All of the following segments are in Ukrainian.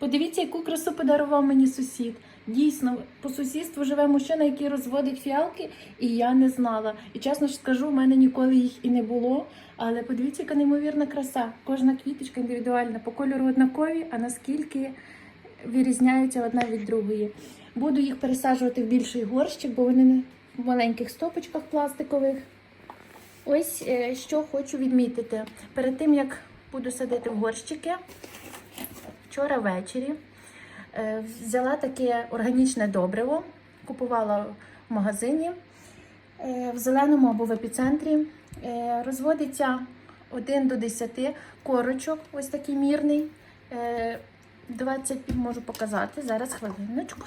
Подивіться, яку красу подарував мені сусід. Дійсно, по сусідству живе мужчина, який розводить фіалки, і я не знала. І чесно ж скажу, в мене ніколи їх і не було. Але подивіться, яка неймовірна краса. Кожна квіточка індивідуальна, по кольору однакові, а наскільки вирізняються одна від другої. Буду їх пересаджувати в більший горщик, бо вони в маленьких стопочках пластикових. Ось е, що хочу відмітити. Перед тим як буду садити в горщики, вчора ввечері е, взяла таке органічне добриво, купувала в магазині е, в зеленому або в епіцентрі. Е, Розводиться 1 до 10 корочок, ось такий мірний. Е, 20 можу показати. Зараз хвилиночку.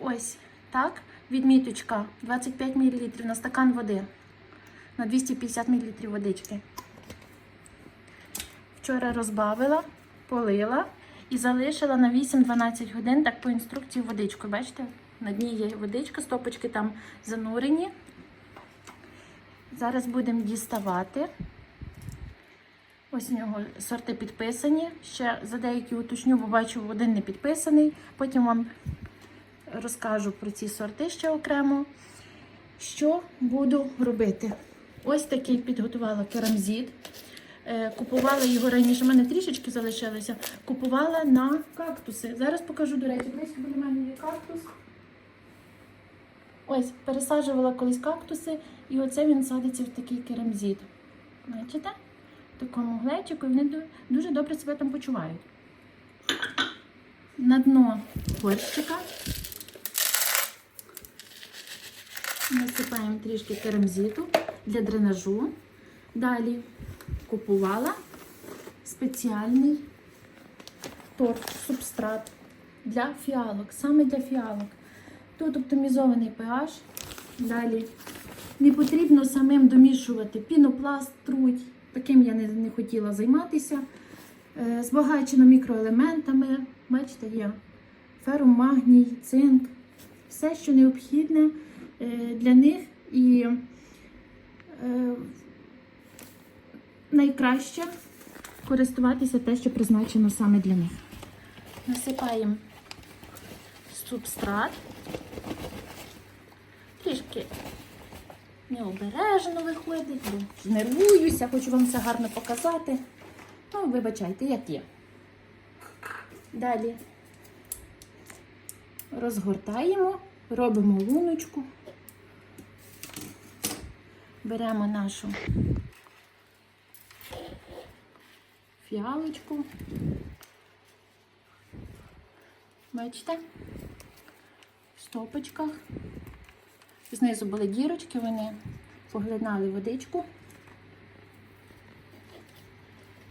Ось так. Відміточка 25 мл на стакан води. На 250 мл водички. Вчора розбавила, полила і залишила на 8-12 годин, так по інструкції водичку. Бачите? На дні є водичка, стопочки там занурені. Зараз будемо діставати. Ось у нього сорти підписані. Ще за деякі уточню, бо бачу, один не підписаний. Потім вам розкажу про ці сорти ще окремо. Що буду робити? Ось такий підготувала керамзит. Е, Купувала його раніше, в мене трішечки залишилося. Купувала на кактуси. Зараз покажу, до речі, близько біля мене є кактус. Ось, пересаджувала колись кактуси, і оце він садиться в такий керамзит. Бачите? В такому глечику, і вони дуже добре себе там почувають. На дно горщика насипаємо трішки керамзиту для дренажу. Далі купувала спеціальний торт, субстрат для фіалок, саме для фіалок. Тут оптимізований pH. Далі не потрібно самим домішувати пінопласт, труть. Таким я не, не хотіла займатися. Е, Збагачено мікроелементами. Бачите, є ферум, магній, цинк. Все, що необхідне е, для них і е, найкраще користуватися те, що призначено саме для них. Насипаємо субстрат. Трішки необережно виходить, бо нервуюся, хочу вам все гарно показати. Ну, вибачайте, як є. Далі розгортаємо, робимо луночку, беремо нашу фіалочку. Бачите? В стопочках. Знизу були дірочки, вони поглинали водичку.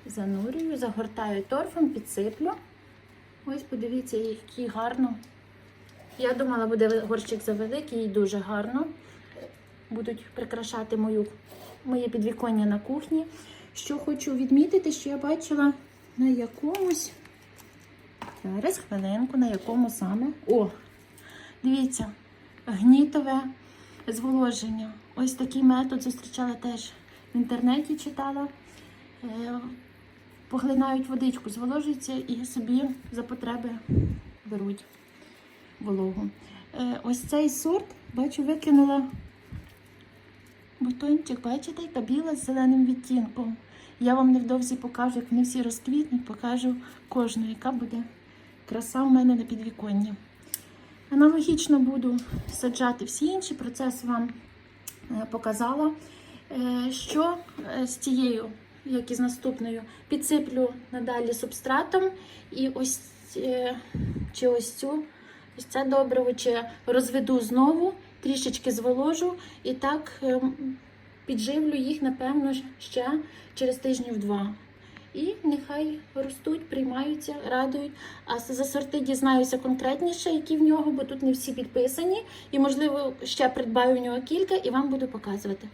Занурюю, загортаю торфом, підсиплю. Ось подивіться, який гарно. Я думала, буде горщик завеликий і дуже гарно. Будуть прикрашати мою, моє підвіконня на кухні. Що хочу відмітити, що я бачила на якомусь. Зараз хвилинку, на якому саме. О! Дивіться, гнітове зволоження. Ось такий метод зустрічала теж в інтернеті, читала. Е, Поглинають водичку, зволожуються і собі за потреби беруть вологу. Е, Ось цей сорт, бачу, викинула бутончик, бачите, яка біла з зеленим відтінком. Я вам невдовзі покажу, як вони всі розквітнуть, покажу кожну, яка буде краса у мене на підвіконні. Аналогічно буду саджати всі інші, процес вам е, показала. Е, Що е, з цією, як і з наступною, підсиплю надалі субстратом і ось чи ось цю, ось це добриво, чи розведу знову, трішечки зволожу і так е, підживлю їх, напевно, ще через тижнів два. І нехай ростуть, приймаються, радують. А за сорти дізнаюся конкретніше, які в нього, бо тут не всі підписані. І, можливо, ще придбаю в нього кілька і вам буду показувати.